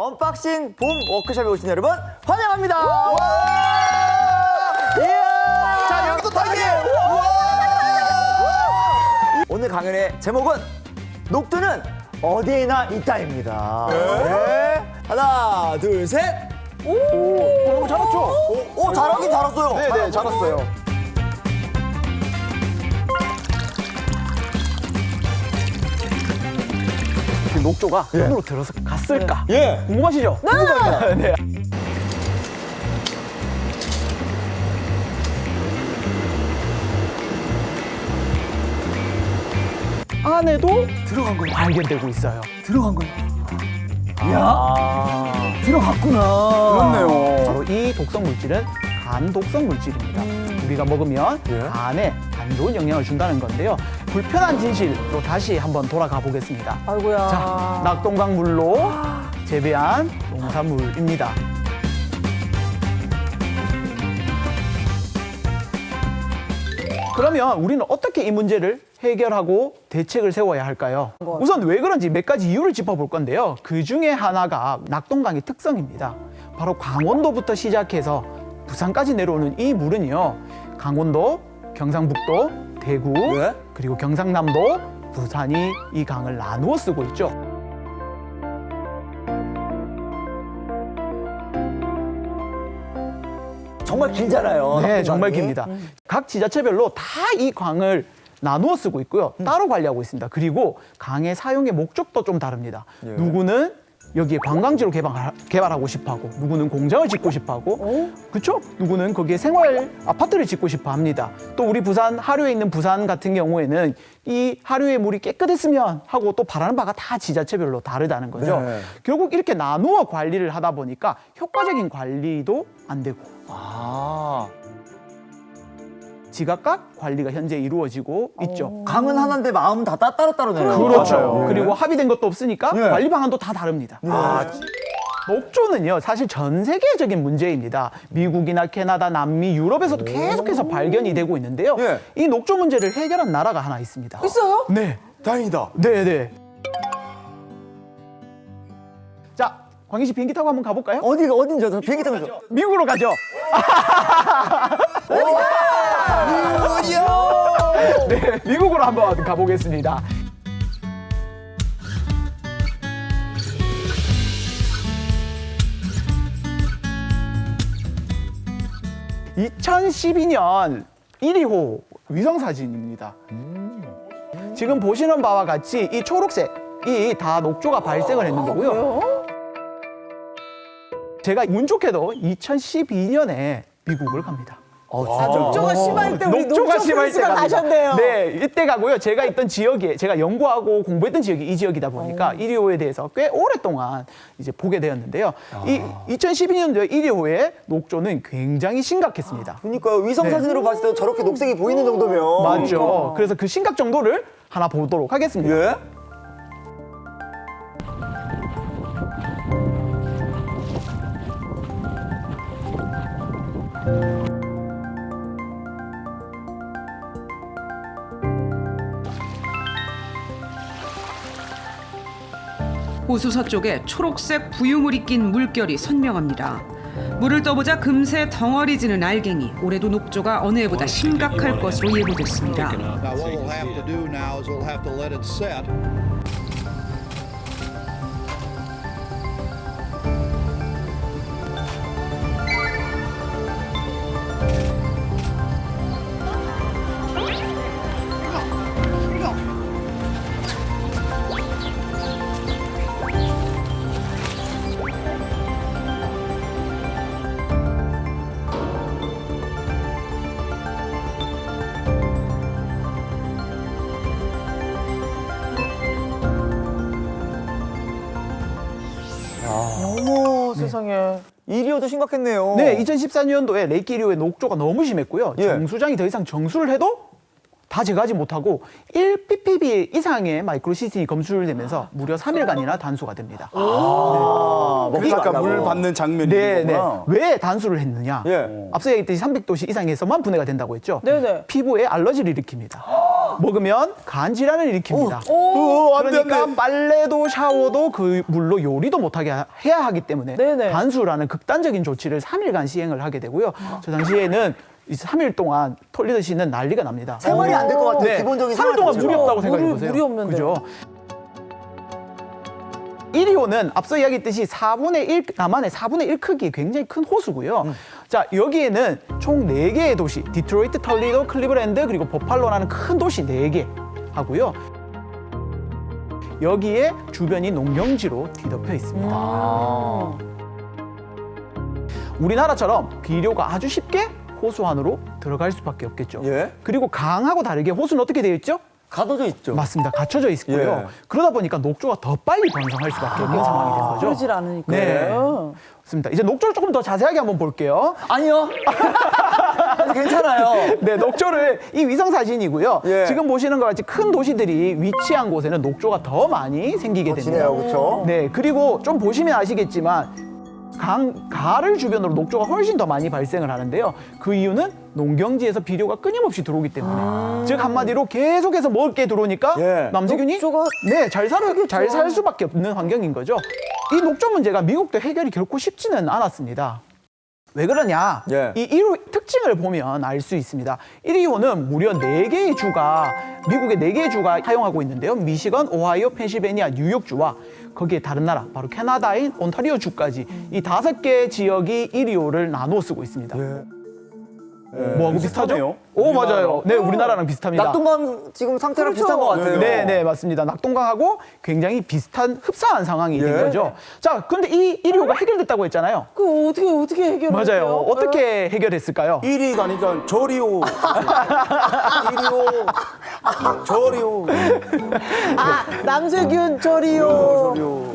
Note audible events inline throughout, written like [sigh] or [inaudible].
언박싱 봄 워크숍에 오신 여러분 환영합니다. 이야! 자, 여기도 타기! 오늘 강연의 제목은 녹두는 어디에나 있다입니다. 네. 하나, 둘, 셋. 오, 오, 잘했죠? 오, 오, 잘하긴 잘했어요. 네, 네, 잘했어요. 그 녹조가 손으로 들어서 갔을까? 예. 궁금하시죠? 궁금합니다. 네. 안에도 들어간 거예요. 발견되고 있어요. 들어간 거예요. 이야, 들어갔구나. 그렇네요. 바로 이 독성 물질은 간 독성 물질입니다. 우리가 먹으면 예. 간에 안 좋은 영향을 준다는 건데요. 불편한 진실로 다시 한번 돌아가 보겠습니다. 아이고야. 자, 낙동강 물로 재배한 농산물입니다. 그러면 우리는 어떻게 이 문제를 해결하고 대책을 세워야 할까요? 우선 왜 그런지 몇 가지 이유를 짚어볼 건데요. 그 중에 하나가 낙동강의 특성입니다. 바로 강원도부터 시작해서 부산까지 내려오는 이 물은요. 강원도, 경상북도, 대구, 네. 그리고 경상남도, 부산이 이 강을 나누어 쓰고 있죠. 정말 길잖아요. 네, 정말. 깁니다. 각 지자체별로 다 이 강을 나누어 쓰고 있고요. 따로 관리하고 있습니다. 그리고 강의 사용의 목적도 좀 다릅니다. 예. 누구는 여기에 관광지로 개발, 개발하고 싶어 하고, 누구는 공장을 짓고 싶어 하고, 그렇죠? 누구는 거기에 생활 아파트를 짓고 싶어 합니다. 또 우리 부산, 하류에 있는 부산 같은 경우에는 이 하류의 물이 깨끗했으면 하고 또 바라는 바가 다 지자체별로 다르다는 거죠. 네. 결국 이렇게 나누어 관리를 하다 보니까 효과적인 관리도 안 되고, 아, 지각각 관리가 현재 이루어지고 있죠. 강은 하나인데 마음은 다 따- 따로따로네요. 그렇죠. 맞아요. 그리고 합의된 것도 없으니까 네. 관리 방안도 다 다릅니다. 아, 녹조는요, 사실 전 세계적인 문제입니다. 미국이나 캐나다, 남미, 유럽에서도 계속해서 발견이 되고 있는데요. 예. 이 녹조 문제를 해결한 나라가 하나 있습니다. 있어요? 네. 다행이다. 네, 네. 광희 씨 비행기 타고 한번 가볼까요? 어디가 어딘지 저 비행기 타면서. 미국으로 가죠. 네, 미국으로 한번 가보겠습니다. (2012년) 1위호 위성 사진입니다. 지금 보시는 바와 같이 이 초록색이 다 녹조가 발생을 했는 거고요. 제가 운 좋게도 2012년에 미국을 갑니다. 어, 아, 녹조가 심할 때 우리 녹조가 녹조 심할 때 갑니다. 가셨네요. 네, 이때 가고요. 제가 있던 지역에 제가 연구하고 공부했던 지역이 이 지역이다 보니까 1위호에 대해서 꽤 오랫동안 이제 보게 되었는데요. 이 2012년도에 1위호의 녹조는 굉장히 심각했습니다. 그러니까 위성 네. 사진으로 봤을 때 저렇게 녹색이 보이는 정도면. 맞죠. 그래서 그 심각 정도를 하나 보도록 하겠습니다. 예? 호수 서쪽에 초록색 부유물이 낀 물결이 선명합니다. 물을 떠보자 금세 덩어리 지는 알갱이. 올해도 녹조가 어느 해보다 심각할 것으로 예보됐습니다. 1위호도 심각했네요. 네, 2014년도에 레이키리오의 녹조가 너무 심했고요. 예. 정수장이 더 이상 정수를 해도 다 제거하지 못하고 1ppb 이상의 마이크로시스템이 검출되면서 무려 3일간이나 단수가 됩니다. 아, 먹지 그러니까 말라고. 물 받는 장면이 네, 네. 있구나. 왜 단수를 했느냐? 예. 앞서 얘기했듯이 300도씨 이상에서만 분해가 된다고 했죠. 네네. 피부에 알러지를 일으킵니다. 먹으면 간 질환을 일으킵니다. 오, 안 돼, 그러니까 안 돼. 빨래도 샤워도 그 물로 요리도 못하게 하- 해야 하기 때문에 네네. 반수라는 극단적인 조치를 3일간 시행을 하게 되고요. 저 당시에는 이 3일 동안 털리듯이는 난리가 납니다. 생활이 안 될 것 같아요. 기본적인 3일 동안 자체가. 물이 없다고 생각해 물이- 보세요. 물이 없는데. 그죠? 1호는 앞서 이야기했듯이 4분의 1, 남한의 4분의 1 크기 굉장히 큰 호수고요. 음. 자, 여기에는 총 4개의 도시, 디트로이트, 털리도, 클리브랜드, 그리고 버팔로라는 큰 도시 4개 하고요. 여기에 주변이 농경지로 뒤덮여 있습니다. 아. 우리나라처럼 비료가 아주 쉽게 호수 안으로 들어갈 수밖에 없겠죠. 예. 그리고 강하고 다르게 호수는 어떻게 되어 있죠? 가둬져 있죠. 맞습니다. 갖춰져 있고요. 예. 그러다 보니까 녹조가 더 빨리 번성할 수밖에 없는 상황이 된 거죠. 그러질 않으니까. 네. 맞습니다. 이제 녹조를 조금 더 자세하게 한번 볼게요. 아니요. 아니, 괜찮아요. [laughs] 네, 녹조를 이 위성 사진이고요. 예. 지금 보시는 것 같이 큰 도시들이 위치한 곳에는 녹조가 더 많이 생기게 됩니다. 지네요, 그렇죠? 네, 그리고 좀 보시면 아시겠지만 강, 가를 주변으로 녹조가 훨씬 더 많이 발생을 하는데요. 그 이유는 농경지에서 비료가 끊임없이 들어오기 때문에. 즉 한마디로 계속해서 먹을 게 들어오니까 예. 남세균이 녹조가 네, 잘 살아 잘살 수밖에 없는 환경인 거죠. 이 녹조 문제가 미국도 해결이 결코 쉽지는 않았습니다. 왜 그러냐? 예. 이 1호 특징을 보면 알 수 있습니다. 1호는 무려 네개의 주가 미국의 네개의 주가 사용하고 있는데요. 미시건, 오하이오, 펜실베니아, 뉴욕주와 거기에 다른 나라 바로 캐나다인 온타리오 주까지 이 다섯 개 지역이 1호를 나눠 쓰고 있습니다. 뭐하고 비슷하죠? 오 맞아요. 네, 우리나라랑 비슷합니다. 낙동강 지금 상태랑 그렇죠. 비슷한 것 같아요. 네, 네, 맞습니다. 낙동강하고 굉장히 비슷한 흡사한 상황이 된 예. 거죠. 자, 근데 이 1호가 해결됐다고 했잖아요. 그 어떻게 어떻게 해결해요? 맞아요. 어떻게 해결했을까요? 1위 가니까 저리오. [laughs] 1위오. 저리오. 아, 남세균 저리요.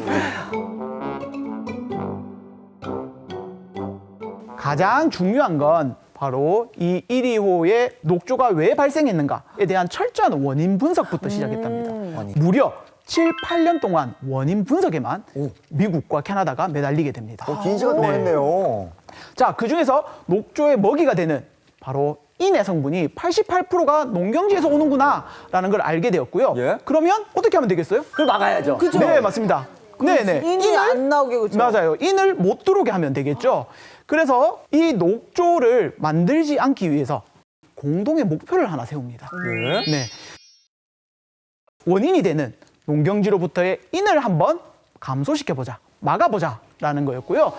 가장 중요한 건 바로 이 1호의 녹조가 왜 발생했는가에 대한 철저한 원인 분석부터 시작했답니다. 무려 7, 8년 동안 원인 분석에만 미국과 캐나다가 매달리게 됩니다. 어, 긴 시간 동안 했네요. 자, 그 중에서 녹조의 먹이가 되는 바로 인의 성분이 88%가 농경지에서 오는구나라는 걸 알게 되었고요. 예. 그러면 어떻게 하면 되겠어요? 그걸 막아야죠. 그죠? 네, 맞습니다. 네, 네. 인이 안 나오게 그죠? 맞아요. 인을 못 들어오게 하면 되겠죠. 그래서 이 녹조를 만들지 않기 위해서 공동의 목표를 하나 세웁니다. 네. 네. 원인이 되는 농경지로부터의 인을 한번 감소시켜 보자, 막아 보자라는 거였고요.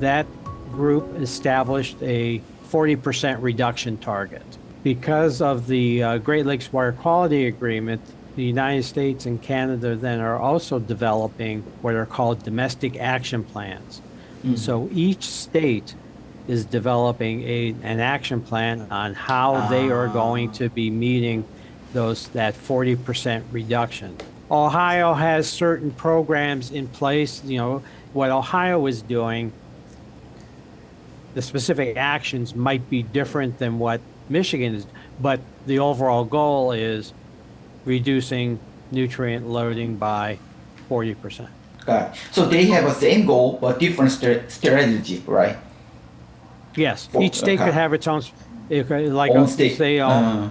That group established a 40% reduction target. Because of the uh, Great Lakes Water Quality Agreement, the United States and Canada then are also developing what are called domestic action plans. So each state is developing a, an action plan on how they are going to be meeting those that 40% reduction. Ohio has certain programs in place. You know what Ohio is doing the specific actions might be different than what Michigan is, but the overall goal is reducing nutrient loading by 40%. Got it. So they have a same goal but different stra- strategy, right? Yes, Oh, each state okay. could have its own, s- it could- like Own state. say, uh, Uh,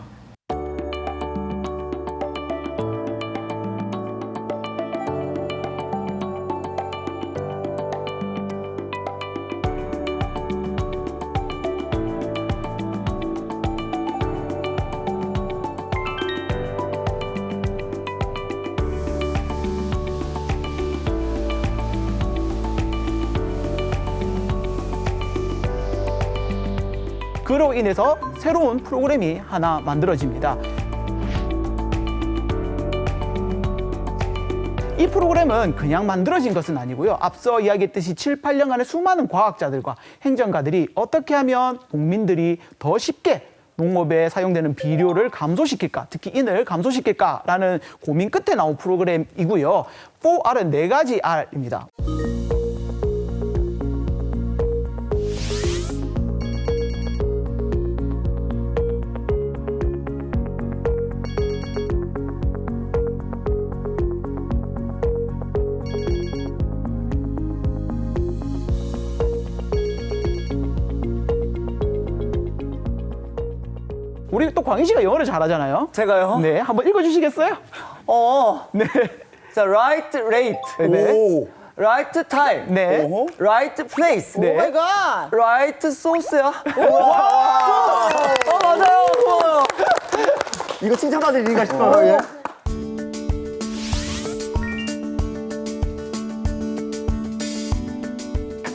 그로 인해서 새로운 프로그램이 하나 만들어집니다. 이 프로그램은 그냥 만들어진 것은 아니고요. 앞서 이야기했듯이 7, 8년간의 수많은 과학자들과 행정가들이 어떻게 하면 농민들이 더 쉽게 농업에 사용되는 비료를 감소시킬까, 특히 인을 감소시킬까라는 고민 끝에 나온 프로그램이고요. 4R은 네 가지 R입니다. 광희 씨가 영어를 잘하잖아요. 제가요? 네, 한번 읽어주시겠어요? 어. 네. 자, right rate. 네. 오. right time. 네. 어허. right place. 네. 오 마이 갓. right sauce야. 와. 어, 맞아요. 고마워요. 이거 칭찬받을 일인가 싶어요. 예.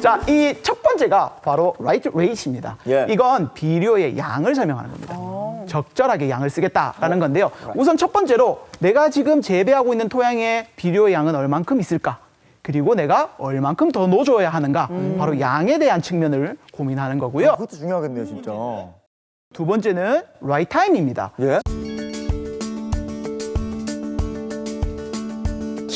자, 이 첫 번째가 바로 right rate입니다. 예. 이건 비료의 양을 설명하는 겁니다. 적절하게 양을 쓰겠다라는 건데요. 우선 첫 번째로 내가 지금 재배하고 있는 토양에 비료의 양은 얼만큼 있을까? 그리고 내가 얼만큼 더 넣어줘야 하는가? 바로 양에 대한 측면을 고민하는 거고요. 그것도 중요하겠네요, 진짜. 두 번째는 right time입니다. 예.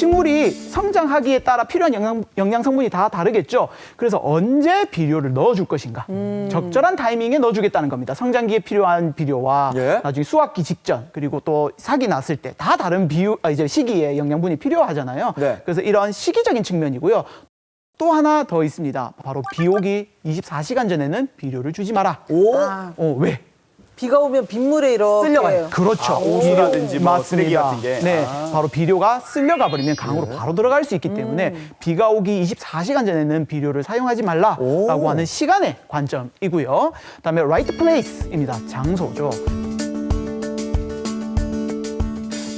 식물이 성장하기에 따라 필요한 영양, 영양 성분이 다 다르겠죠. 그래서 언제 비료를 넣어줄 것인가. 적절한 타이밍에 넣어주겠다는 겁니다. 성장기에 필요한 비료와 예. 나중에 수확기 직전 그리고 또 사기 났을 때 다 다른 비유 아, 이제 시기에 영양분이 필요하잖아요. 네. 그래서 이런 시기적인 측면이고요. 또 하나 더 있습니다. 바로 비 오기 24시간 전에는 비료를 주지 마라. 오. 어, 왜? 비가 오면 빗물에 이렇게 쓸려가요. 그렇죠. 옷이라든지 뭐 쓰레기 같은 게. 네, 아. 바로 비료가 쓸려가 버리면 강으로 바로 들어갈 수 있기 때문에 비가 오기 24시간 전에는 비료를 사용하지 말라라고 오. 하는 시간의 관점이고요. 그다음에 right place입니다. 장소죠.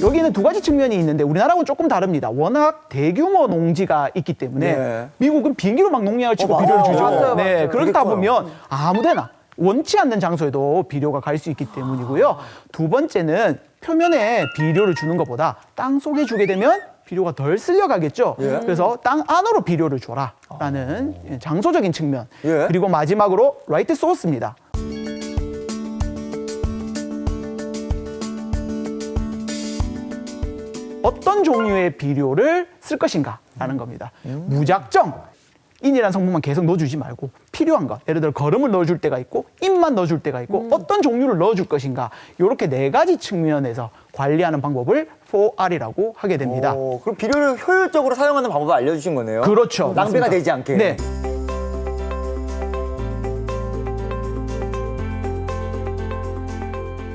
여기는 두 가지 측면이 있는데 우리나라하고는 조금 다릅니다. 워낙 대규모 농지가 있기 때문에 네. 미국은 비행기로 막 농약을 치고 어, 비료를 맞아요. 주죠. 맞아요, 네, 맞아요. 커요. 보면 아무데나 원치 않는 장소에도 비료가 갈 수 있기 때문이고요. 두 번째는 표면에 비료를 주는 것보다 땅 속에 주게 되면 비료가 덜 쓸려가겠죠. 예. 그래서 땅 안으로 비료를 줘라라는 장소적인 측면. 예. 그리고 마지막으로 라이트 소스입니다. 어떤 종류의 비료를 쓸 것인가라는 겁니다. 무작정 인이라는 성분만 계속 넣어주지 말고 필요한 것, 예를 들어 거름을 넣어줄 때가 있고 인만 넣어줄 때가 있고 어떤 종류를 넣어줄 것인가 이렇게 네 가지 측면에서 관리하는 방법을 4R이라고 하게 됩니다. 오, 그럼 비료를 효율적으로 사용하는 방법을 알려주신 거네요. 그렇죠. 낭비가 맞습니다. 되지 않게. 네.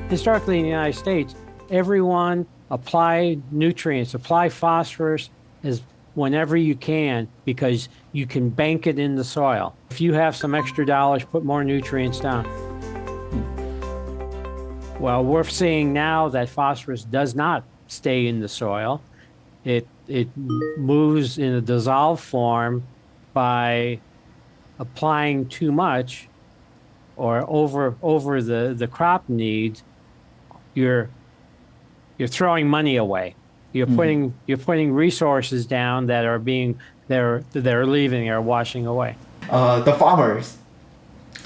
Historically, in the United States, everyone apply nutrients, apply phosphorus as whenever you can because you can bank it in the soil. If you have some extra dollars, put more nutrients down. Well, we're seeing now that phosphorus does not stay in the soil. It it moves in a dissolved form by applying too much or over over the, the crop needs, you're you're throwing money away. You're putting you're putting resources down that are being they're they're leaving or washing away. Uh, the farmers,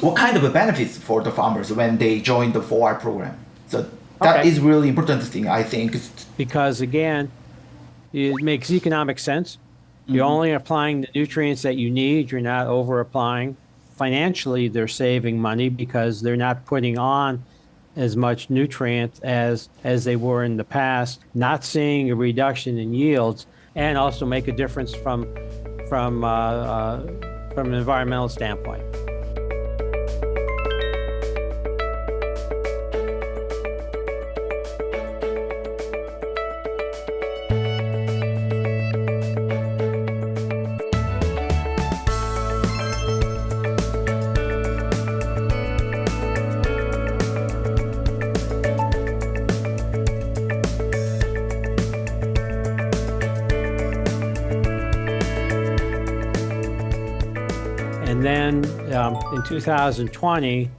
what kind of benefits for the farmers when they join the 4R program? So that is Okay. really important thing, I think. Because again, it makes economic sense. You're only applying the nutrients that you need. You're not over applying. Financially, they're saving money because they're not putting on as much nutrient as as they were in the past. Not seeing a reduction in yields, and also make a difference from from uh, uh, from an environmental standpoint. 2020,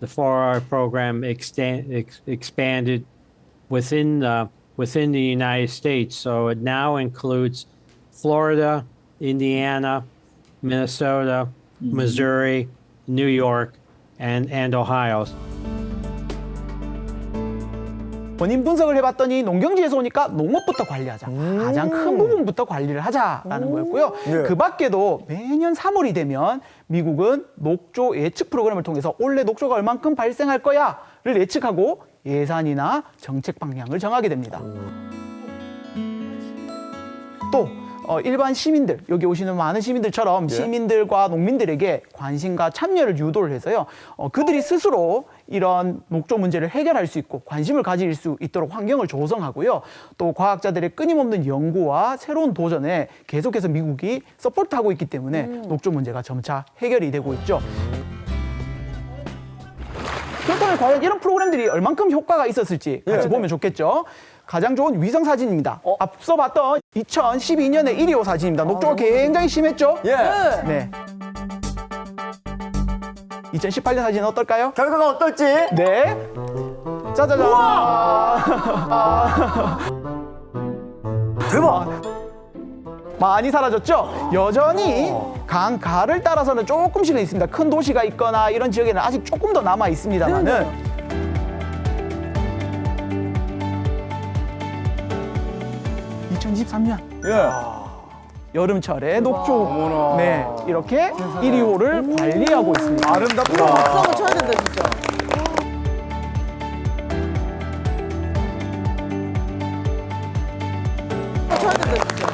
the 4R program extend, ex- expanded within uh, within the United States. So it now includes Florida, Indiana, Minnesota, Missouri, New York, and, and Ohio. 원인 분석을 해봤더니 농경지에서 오니까 농업부터 관리하자. 가장 큰 부분부터 관리를 하자라는 거였고요. 네. 그 밖에도 매년 3월이 되면 미국은 녹조 예측 프로그램을 통해서 올해 녹조가 얼만큼 발생할 거야를 예측하고 예산이나 정책 방향을 정하게 됩니다. 또 어, 일반 시민들 여기 오시는 많은 시민들처럼 시민들과 농민들에게 관심과 참여를 유도를 해서요 어, 그들이 스스로 이런 녹조 문제를 해결할 수 있고 관심을 가질 수 있도록 환경을 조성하고요 또 과학자들의 끊임없는 연구와 새로운 도전에 계속해서 미국이 서포트하고 있기 때문에 녹조 문제가 점차 해결이 되고 있죠. 그렇다면 과연 이런 프로그램들이 얼만큼 효과가 있었을지 같이 보면 좋겠죠. 가장 좋은 위성 사진입니다. 앞서 봤던 2012년의 1.25 사진입니다. 녹조가 굉장히 심했죠? 예. 네. 2018년 사진은 어떨까요? 결과가 어떨지. 네. 짜자잔. 대박. 많이 사라졌죠? 여전히 강, 가를 따라서는 조금씩은 있습니다. 큰 도시가 있거나 이런 지역에는 아직 조금 더 남아 있습니다만은 2023년 예. 여름철에 녹조 네 이렇게 1.25를 관리하고 있습니다. 아름답다. 박수 쳐야 된다 진짜. 쳐야 된다 진짜.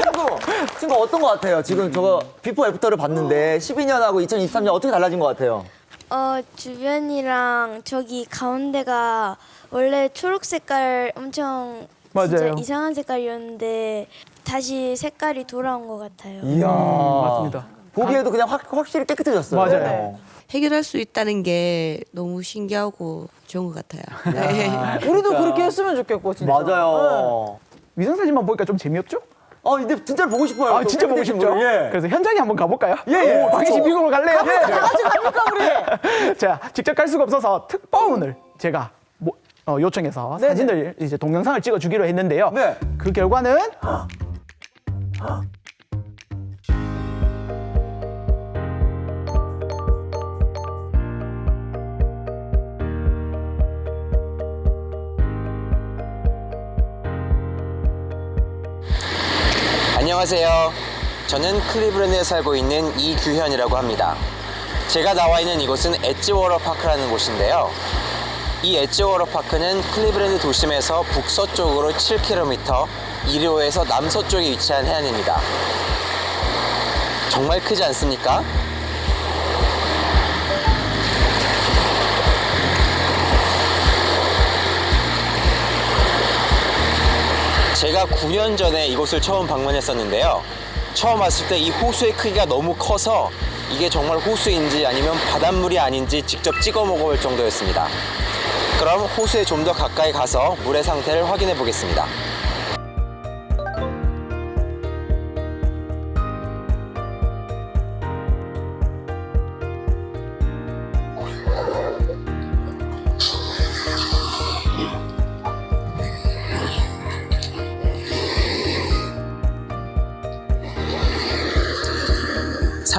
친구, 친구 어떤 것 같아요? 지금 저거 비포 애프터를 봤는데 12년하고 2023년 어떻게 달라진 것 같아요? 어, 주변이랑 저기 가운데가 원래 초록 색깔 엄청 맞아요. 진짜 이상한 색깔이었는데 다시 색깔이 돌아온 것 같아요. 이야. 맞습니다. 보기에도 그냥 확, 확실히 깨끗해졌어요. 맞아요. 해결할 수 있다는 게 너무 신기하고 좋은 것 같아요. 네. 우리도 그렇게 했으면 좋겠고 진짜. 맞아요. 위성 사진만 보니까 좀 재미없죠? 아, 근데 진짜 보고 싶어요. 아 진짜 보고 싶죠? 예. 그래서 현장에 한번 가볼까요? 예, 예. 오, 좋죠. 미국으로 갈래요? 예. 다 같이 갑니까 우리? [laughs] 자, 직접 갈 수가 없어서 특파원을 제가 모- 어, 요청해서 네네. 사진을 이제 동영상을 찍어주기로 했는데요. 네. 그 결과는 안녕하세요. 저는 클리브랜드에 살고 있는 이규현이라고 합니다. 제가 나와 있는 이곳은 엣지워터 파크라는 곳인데요. 이 엣지워터 파크는 클리브랜드 도심에서 북서쪽으로 7km, 이리오에서 남서쪽에 위치한 해안입니다. 정말 크지 않습니까? 제가 9년 전에 이곳을 처음 방문했었는데요. 처음 왔을 때 이 호수의 크기가 너무 커서 이게 정말 호수인지 아니면 바닷물이 아닌지 직접 찍어 먹어볼 정도였습니다. 그럼 호수에 좀 더 가까이 가서 물의 상태를 확인해 보겠습니다.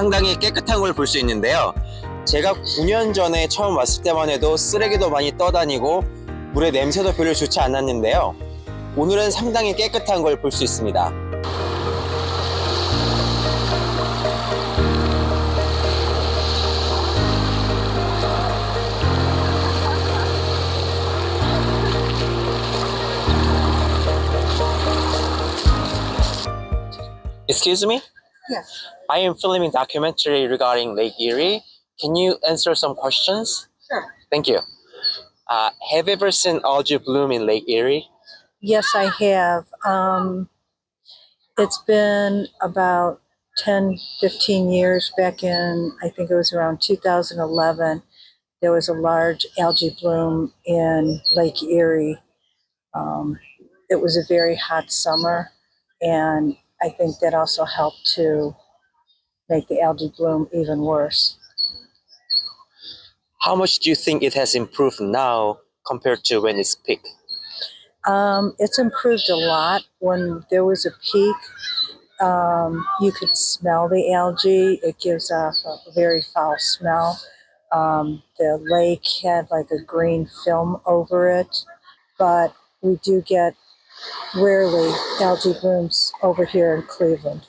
상당히 깨끗한 걸 볼 수 있는데요. 제가 9년 전에 처음 왔을 때만 해도 쓰레기도 많이 떠다니고 물의 냄새도 별로 좋지 않았는데요. 오늘은 상당히 깨끗한 걸 볼 수 있습니다. Excuse? I am filming a documentary regarding Lake Erie. Can you answer some questions? Sure. Thank you. Uh, have you ever seen algae bloom in Lake Erie? Yes, I have. Um, it's been about 10, 15 years back in, I think it was around 2011. There was a large algae bloom in Lake Erie. Um, it was a very hot summer, and I think that also helped to make the algae bloom even worse. How much do you think it has improved now compared to when it's peak? Um, it's improved a lot. When there was a peak, um, you could smell the algae. It gives off a very foul smell. Um, the lake had like a green film over it, but we do get rarely algae blooms over here in Cleveland.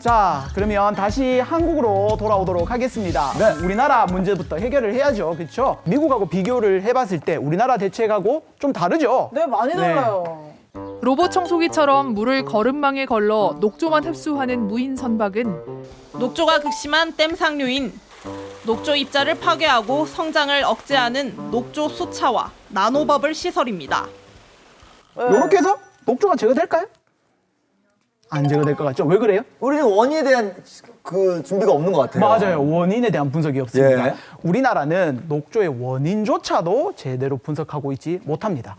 자, 그러면 다시 한국으로 돌아오도록 하겠습니다. 네. 우리나라 문제부터 해결을 해야죠. 그렇죠? 미국하고 비교를 해봤을 때 우리나라 대책하고 좀 다르죠? 네, 많이 네. 달라요. 로봇 청소기처럼 물을 거름망에 걸러 녹조만 흡수하는 무인 선박은 녹조가 극심한 댐 상류인 녹조 입자를 파괴하고 성장을 억제하는 녹조 수차와 나노버블 시설입니다. 이렇게 해서 녹조가 제거될까요? 안 제거될 것 같죠? 왜 그래요? 우리는 원인에 대한 그 준비가 없는 것 같아요. 맞아요. 원인에 대한 분석이 없습니다. 예. 우리나라는 녹조의 원인조차도 제대로 분석하고 있지 못합니다.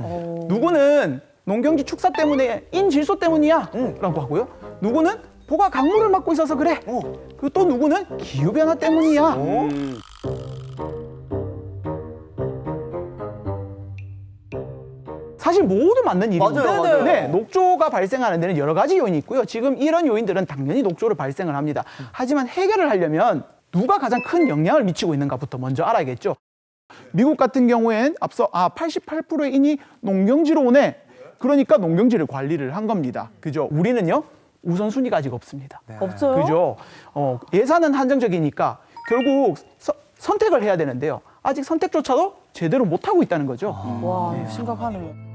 누구는 농경지 축사 때문에 인질소 때문이야 라고 하고요. 누구는 보가 강물을 막고 있어서 그래. 그리고 또 누구는 기후변화 때문이야. 사실 모두 맞는 일입니다. 맞아요, 맞아요. 네, 녹조가 발생하는 데는 여러 가지 요인이 있고요. 지금 이런 요인들은 당연히 녹조를 발생을 합니다. 하지만 해결을 하려면 누가 가장 큰 영향을 미치고 있는가부터 먼저 알아야겠죠. 미국 같은 경우엔 앞서 아 88%의 인이 농경지로 오네. 그러니까 농경지를 관리를 한 겁니다. 그죠? 우리는요 우선순위가 아직 없습니다. 없어요? 그죠? 어, 예산은 한정적이니까 결국 서- 선택을 해야 되는데요. 아직 선택조차도 제대로 못 하고 있다는 거죠. 와, 심각하네요.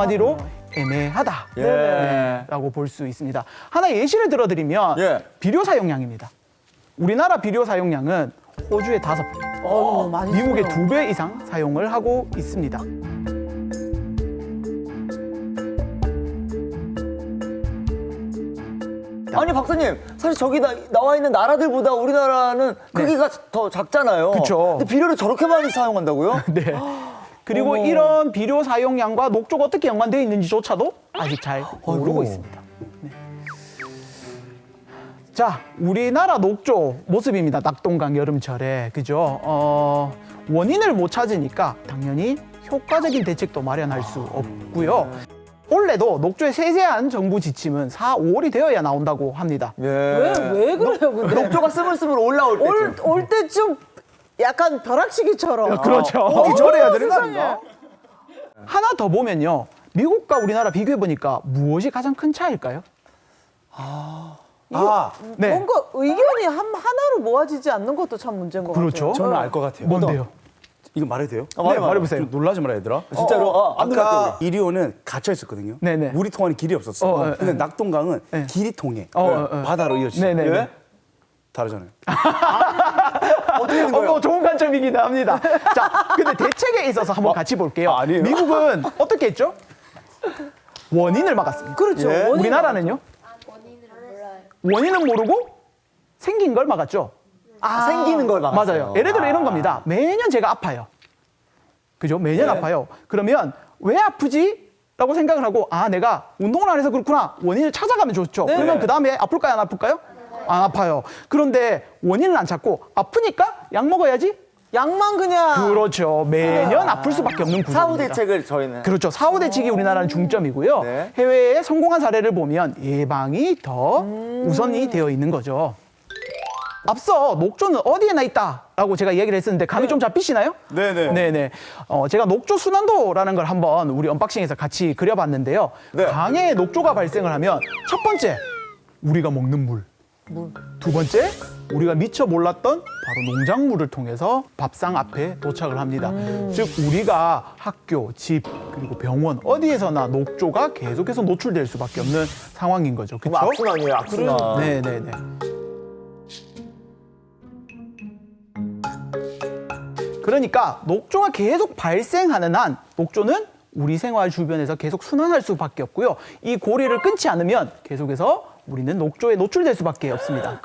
한마디로 애매하다라고 볼 수 있습니다. 하나 예시를 들어드리면 예. 비료 사용량입니다. 우리나라 비료 사용량은 호주의 다섯 배, 어, 많이 미국의 쓰네요. 두 배 이상 사용을 하고 있습니다. 아니 박사님 사실 저기 나, 나와 있는 나라들보다 우리나라는 크기가 더 작잖아요. 네. 그쵸. 근데 비료를 저렇게 많이 사용한다고요? [laughs] 네. 그리고 이런 비료 사용량과 녹조가 어떻게 연관되어 있는지조차도 아직 잘 모르고. 있습니다. 네. 자, 우리나라 녹조 모습입니다. 낙동강 여름철에 그죠? 어, 원인을 못 찾으니까 당연히 효과적인 대책도 마련할 수 없고요. 올해도 녹조의 세세한 정부 지침은 4, 5월이 되어야 나온다고 합니다. 예. 왜, 왜 그래요, 근데? 녹조가 스물스물 올라올 때쯤. 올, 올 때쯤 약간 벼락치기처럼. 그렇죠. 오기 전에 해야 되는 거 아닌가? 하나 더 보면요. 미국과 우리나라 비교해 보니까 무엇이 가장 큰 차이일까요? 아, 네. 뭔가 의견이 한, 하나로 모아지지 않는 것도 참 문제인 것 그렇죠. 같아요. 저는 알 것 같아요. 뭔데요? 이거 말해도 돼요? 아, 말해, 네, 말해. 말해보세요. 좀 놀라지 마라 얘들아. 진짜로? 어, 안 아까 이리오는 갇혀 있었거든요. 네네. 물이 통하는 길이 없었어. 어, 어, 근데 어. 낙동강은 네. 길이 통해. 어, 어, 어. 바다로 이어지. 네네. 왜? 다르잖아요. [laughs] 어떻게 되는 어, 거예요? 뭐 좋은 관점이긴 합니다. 자, 근데 대책에 있어서 한번 같이 볼게요. 아, 아니에요? 미국은 어떻게 했죠? 원인을 막았습니다. 그렇죠. 예. 원인을 우리나라는요? 원인은 모르고 생긴 걸 막았죠. 아, 생기는 걸 막았어요. 맞아요. 예를 들어 이런 겁니다. 매년 제가 아파요. 그죠? 매년 네. 아파요. 그러면 왜 아프지? 라고 생각을 하고 아 내가 운동을 안 해서 그렇구나 원인을 찾아가면 좋죠 네. 그러면 그 다음에 아플까요 안 아플까요 안 아파요 그런데 원인을 안 찾고 아프니까 약 먹어야지 약만 그냥. 그렇죠 매년 아플 수밖에 없는 구조입니다 사후 대책을 저희는 그렇죠. 사후 대책이 우리나라는 중점이고요. 네. 해외에 성공한 사례를 보면 예방이 더 음. 우선이 되어 있는 거죠. 앞서 녹조는 어디에나 있다라고 제가 얘기를 했었는데 감이 좀 잡히시나요? 네네. 네네. 어, 제가 녹조 순환도라는 걸 한번 우리 언박싱에서 같이 그려봤는데요. 네. 강에 녹조가 발생을 하면 첫 번째 우리가 먹는 물. 뭐. 두 번째, 우리가 미처 몰랐던 바로 농작물을 통해서 밥상 앞에 도착을 합니다. 음. 즉 우리가 학교, 집, 그리고 병원 어디에서나 녹조가 계속해서 노출될 수밖에 없는 상황인 거죠. 그렇죠? 악순환이에요, 악순환. 네, 네, 네. 그러니까 녹조가 계속 발생하는 한 녹조는 우리 생활 주변에서 계속 순환할 수밖에 없고요. 이 고리를 끊지 않으면 계속해서 우리는 녹조에 노출될 수밖에 없습니다.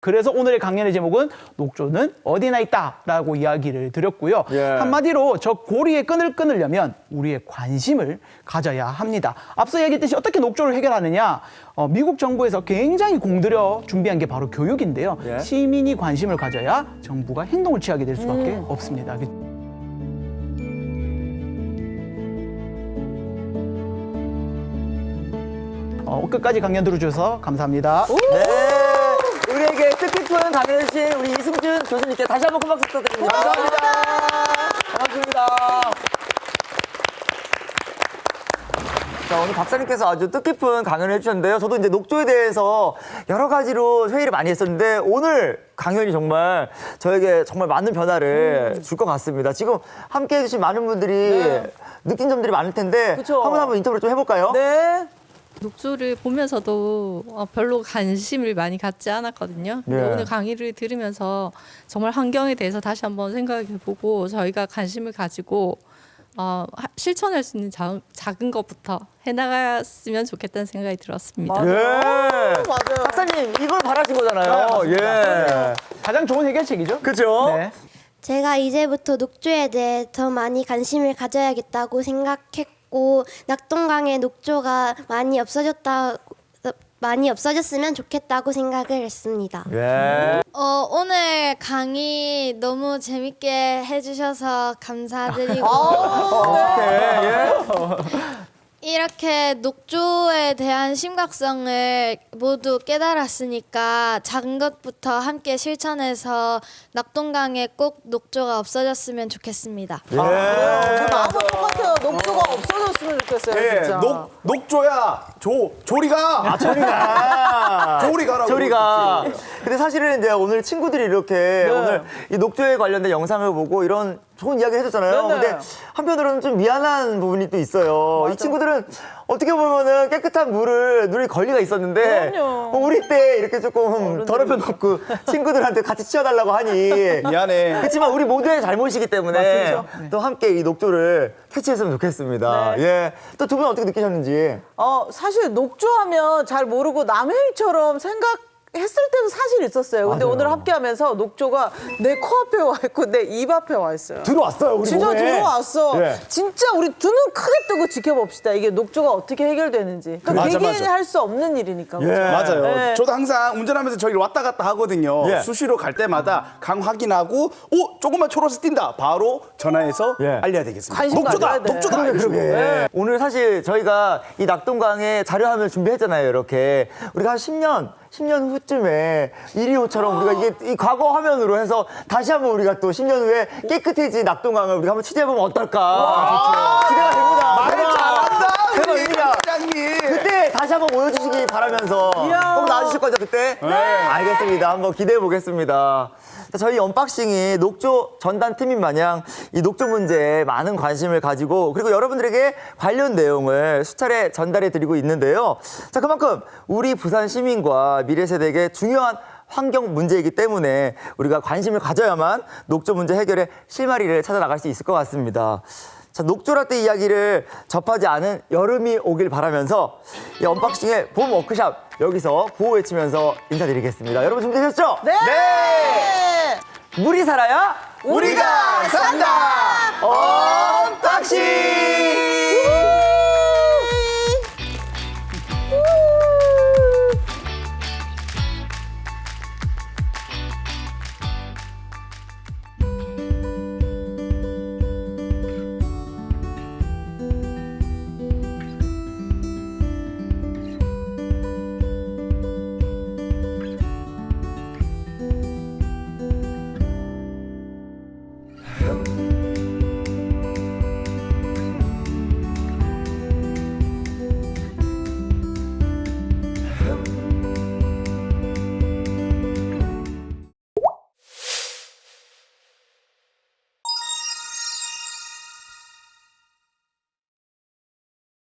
그래서 오늘의 강연의 제목은 녹조는 어디나 있다라고 이야기를 드렸고요. 예. 한마디로 저 고리의 끈을 끊으려면 우리의 관심을 가져야 합니다. 앞서 얘기했듯이 어떻게 녹조를 해결하느냐? 어, 미국 정부에서 굉장히 공들여 준비한 게 바로 교육인데요. 예. 시민이 관심을 가져야 정부가 행동을 취하게 될 수밖에 없습니다. 어, 끝까지 강연 들어주셔서 감사합니다. 네. 우리에게 뜻깊은 강연해주신 우리 이승준 교수님께 다시 한번 큰 박수 부탁드립니다. 감사합니다. 반갑습니다. 자, 오늘 박사님께서 아주 뜻깊은 강연을 해주셨는데요. 저도 이제 녹조에 대해서 여러 가지로 회의를 많이 했었는데 오늘 강연이 정말 저에게 정말 많은 변화를 줄 것 같습니다. 지금 함께 해주신 많은 분들이 느낀 점들이 많을 텐데 한번 한번 인터뷰를 좀 해볼까요? 네. 녹조를 보면서도 어, 별로 관심을 많이 갖지 않았거든요. 근데 네. 오늘 강의를 들으면서 정말 환경에 대해서 다시 한번 생각해보고 저희가 관심을 가지고 어, 하- 실천할 수 있는 자, 작은 것부터 해나갔으면 좋겠다는 생각이 들었습니다. 예. 박사님 이걸 바라신 거잖아요. 예. 가장 좋은 해결책이죠. 그죠? 네. 제가 이제부터 녹조에 대해 더 많이 관심을 가져야겠다고 생각했고 낙동강의 녹조가 많이 없어졌다 많이 없어졌으면 좋겠다고 생각을 했습니다. 예. 어, 오늘 강의 너무 재밌게 해주셔서 감사드리고 어떡해. 예. 이렇게 녹조에 대한 심각성을 모두 깨달았으니까 작은 것부터 함께 실천해서 낙동강에 꼭 녹조가 없어졌으면 좋겠습니다. 예. 그 마음은 똑같아요. 없어졌으면 좋겠어요, 예, 진짜. 녹, 녹조야, 조, 조리가. 아, 조리가. [laughs] 조리 가라고. 조리가. 근데 사실은 이제 오늘 친구들이 이렇게 네. 오늘 이 녹조에 관련된 영상을 보고 이런 좋은 이야기 해줬잖아요. 네네. 근데 한편으로는 좀 미안한 부분이 또 있어요. 이 친구들은 어떻게 보면은 깨끗한 물을 누릴 권리가 있었는데 그럼요. 어, 우리 때 이렇게 조금 더럽혀 놓고 친구들한테 같이 치워달라고 하니 [laughs] 미안해. 그렇지만 우리 모두의 잘못이기 때문에 맞습니다. 또 함께 이 녹조를 캐치했으면 좋겠습니다. 네. 예. 또 두분 어떻게 느끼셨는지. 어, 사실 녹조하면 잘 모르고 남해일처럼 생각 했을 때도 사실 있었어요. 근데 맞아요. 오늘 함께하면서 녹조가 내 코앞에 와 있고 내 입 앞에 와 있어요. 들어왔어요, 우리 진짜 몸에. 들어왔어. 예. 진짜 우리 두 눈 크게 뜨고 지켜봅시다. 이게 녹조가 어떻게 해결되는지. 또 맞아, 개개인이 맞아. 할 수 없는 일이니까. 예. 그죠? 맞아요. 네. 저도 항상 운전하면서 저기를 왔다 갔다 하거든요. 예. 수시로 갈 때마다 강 확인하고, 오, 조금만 초록색 띈다. 바로 전화해서 예. 알려야 되겠습니다. 관심 녹조다, 가져야 돼. 녹조다. 이러시고. 네. 오늘 사실 저희가 이 낙동강의 자료함을 준비했잖아요, 이렇게. 우리가 한 10년, 10년 후쯤에 125처럼 우리가 이게 이 과거 화면으로 해서 다시 한번 우리가 또 10년 후에 깨끗해진 낙동강을 우리가 한번 취재해보면 어떨까. 기대가 됩니다. 말을. 잘한다. 대박입니다. 그때 다시 한번 보여주시기 바라면서. 꼭 나와주실 거죠, 그때? 네. 알겠습니다. 한번 기대해 보겠습니다. 자, 저희 언박싱이 녹조 전단 팀인 마냥 이 녹조 문제에 많은 관심을 가지고 그리고 여러분들에게 관련 내용을 수차례 전달해 드리고 있는데요. 자, 그만큼 우리 부산 시민과 미래 세대에게 중요한 환경 문제이기 때문에 우리가 관심을 가져야만 녹조 문제 해결의 실마리를 찾아 나갈 수 있을 것 같습니다. 자, 녹조라떼 이야기를 접하지 않은 여름이 오길 바라면서 이 언박싱의 봄 워크샵 여기서 구호 외치면서 인사드리겠습니다. 여러분 준비되셨죠? 네. 물이 살아야 우리가 산다! 온 박씨.